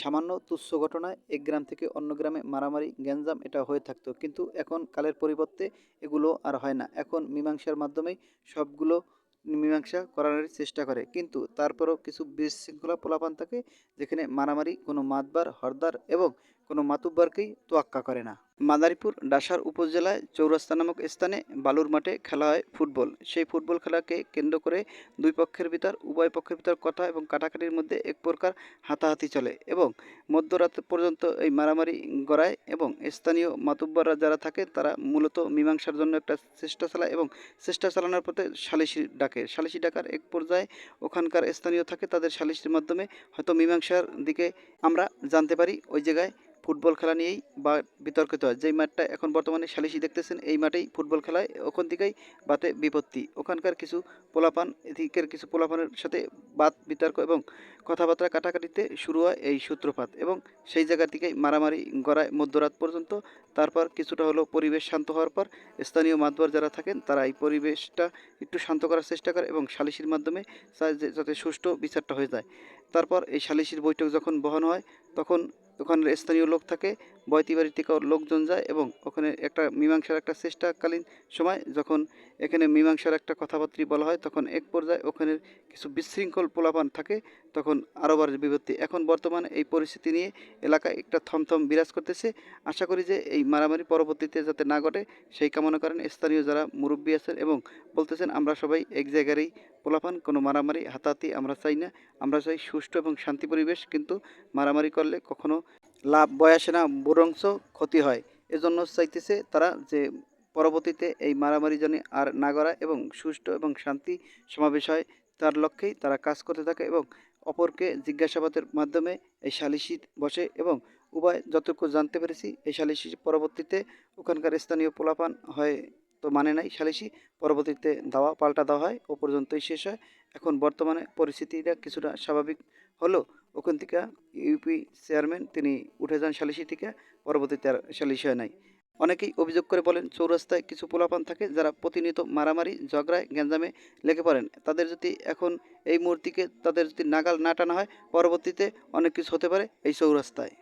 সামান্য তুচ্ছ ঘটনায় এক গ্রাম থেকে অন্য গ্রামে মারামারি, গ্যাঞ্জাম এটা হয়ে থাকতো। কিন্তু এখন কালের পরিবর্তে এগুলো আর হয় না। এখন মীমাংসার মাধ্যমেই সবগুলো মীমাংসা করার চেষ্টা করে। কিন্তু তারপরও কিছু বিশৃঙ্খলা পোলাপান থাকে, যেখানে মারামারি কোনো মাতবার, হরদার এবং কোনো মাতুব্বারকেই তোয়াক্কা করে না। মাদারীপুর ডাসার উপজেলায় চৌরাস্তা নামক স্থানে বালুর মাঠে খেলা হয় ফুটবল। সেই ফুটবল খেলাকে কেন্দ্র করে দুই পক্ষের ভিতর, উভয় পক্ষের ভিতর কথা এবং কাটাকাটির মধ্যে এক প্রকার হাতাহাতি চলে এবং মধ্যরাত পর্যন্ত এই মারামারি গড়ায় এবং স্থানীয় মাতুব্বররা যারা থাকে তারা মূলত মীমাংসার জন্য একটা চেষ্টা চালায় এবং চেষ্টা চালানোর পথে সালিশি ডাকে। সালিশি ডাকার এক পর্যায়ে ওখানকার স্থানীয় থাকে, তাদের সালিশির মাধ্যমে হয়তো মীমাংসার দিকে আমরা জানতে পারি। ওই জায়গায় ফুটবল খেলা নিয়েই বা বিতর্কিত হয়। যেই মাঠটা এখন বর্তমানে সালিশি দেখতেছেন, এই মাঠেই ফুটবল খেলায় ওখান থেকেই বাতে বিপত্তি। ওখানকার কিছু পোলাপান, এদিকের কিছু পোলাপানের সাথে বাদ বিতর্ক এবং কথাবার্তা কাটাকাটিতে শুরু হয় এই সূত্রপাত এবং সেই জায়গা থেকেই মারামারি গড়ায় মধ্যরাত পর্যন্ত। তারপর কিছুটা হলো পরিবেশ শান্ত হওয়ার পর স্থানীয় মাতবর যারা থাকেন, তারা এই পরিবেশটা একটু শান্ত করার চেষ্টা করে এবং সালিশির মাধ্যমে যাতে সুষ্ঠু বিচারটা হয়ে যায়। তারপর এই সালিশির বৈঠক যখন বহন হয়, তখন ওখানের স্থানীয় লোক থাকে বয়তি বাড়ি থেকেও লোকজন যায় এবং ওখানে একটা মীমাংসার একটা চেষ্টাকালীন সময় যখন এখানে মীমাংসার একটা কথাবার্তা বলা হয় তখন এক পর্যায়ে ওখানের কিছু বিশৃঙ্খল পোলাপান থাকে, তখন আরোবার বিপত্তি। এখন বর্তমানে এই পরিস্থিতি নিয়ে এলাকায় একটা থমথম বিরাজ করতেছে। আশা করি যে এই মারামারি পরবর্তীতে যাতে না ঘটে, সেই কামনা করেন স্থানীয় যারা মুরব্বী আছেন এবং বলতেছেন, আমরা সবাই এক জায়গারই পোলাপান, কোনো মারামারি, হাতাহাতি আমরা চাই না। আমরা চাই সুষ্ঠু এবং শান্তি পরিবেশ, কিন্তু মারামারি করলে কখনো লাভ বয় আসে না বরঞ্চ ক্ষতি হয়। এজন্য চাইতেছে তারা যে পরবর্তীতে এই মারামারি যেন আর না গড়ায় এবং সুষ্ঠু এবং শান্তি সমাবেশ হয়, তার লক্ষ্যেই তারা কাজ করতে থাকে এবং অপরকে জিজ্ঞাসাবাদের মাধ্যমে এই সালিশি বসে এবং উভয় যতটুকু জানতে পেরেছি, এই সালিশি পরবর্তীতে ওখানকার স্থানীয় পোলাপান হয় তো মানে নাই সালিশি পরবর্তীতে দাওয়া, পাল্টা দেওয়া হয়, ও পর্যন্তই শেষ হয়। এখন বর্তমানে পরিস্থিতিটা কিছুটা স্বাভাবিক হলো। ওখান থেকে ইউপি চেয়ারম্যান তিনি উঠে যান সালিশি থেকে, পরবর্তীতে আর সালিশি হয় নাই। অনেকেই অভিযোগ করে বলেন, চৌরাস্তায় কিছু পোলাপান থাকে যারা প্রতিনিয়ত মারামারি, ঝগড়ায়, গ্যাঞ্জামে লেগে পড়েন। তাদের যদি এখন এই মূর্তিকে তাদের যদি নাগাল না টানা হয়, পরবর্তীতে অনেক কিছু হতে পারে এই চৌরাস্তায়।